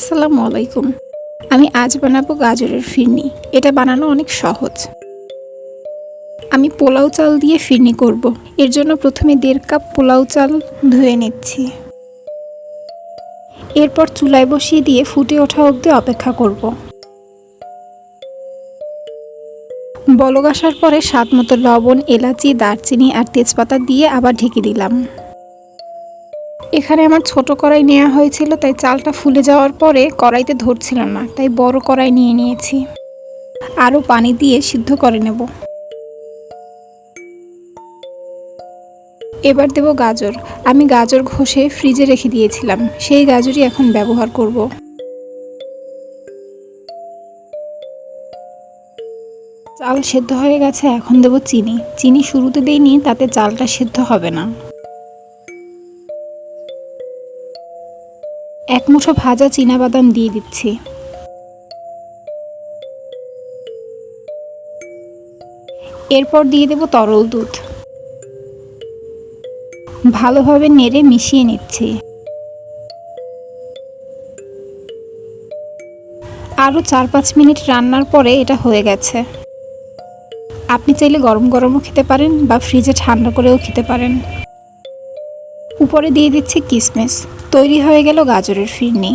আসসালামু আলাইকুম। আমি আজ বানাবো গাজরের ফিরনি। এটা বানানো অনেক সহজ। আমি পোলাও চাল দিয়ে ফিরনি করব। এর জন্য প্রথমে দেড় কাপ পোলাও চাল ধুয়ে নিচ্ছি। এরপর চুলায় বসিয়ে দিয়ে ফুটে ওঠা অবধি অপেক্ষা করব। বলক আসার পরে স্বাদ মতো লবণ, এলাচি, দারচিনি আর তেজপাতা দিয়ে আবার ঢেকে দিলাম। এখানে আমার ছোট কড়াই নেওয়া হয়েছিল, তাই চালটা ফুলে যাওয়ার পরে কড়াইতে ধরছিল না, তাই বড় কড়াই নিয়ে নিয়েছি। আরও পানি দিয়ে সিদ্ধ করে নেব। এবার দেব গাজর। আমি গাজর ঘষে ফ্রিজে রেখে দিয়েছিলাম, সেই গাজরই এখন ব্যবহার করব। চাল সেদ্ধ হয়ে গেছে, এখন দেব চিনি। চিনি শুরুতে দেইনি, তাতে চালটা সেদ্ধ হবে না। এক মুঠো ভাজা বাদাম দিয়ে দিচ্ছি। এরপর দিয়ে দেব তরল দুধ। ভালোভাবে নেড়ে মিশিয়ে নিচ্ছি। আরও চার পাঁচ মিনিট রান্নার পরে এটা হয়ে গেছে। আপনি চাইলে গরম গরমও খেতে পারেন বা ফ্রিজে ঠান্ডা করেও খেতে পারেন। উপরে দিয়ে দিচ্ছি কিসমিস। তৈরি হয়ে গেল গাজরের ফিরনি।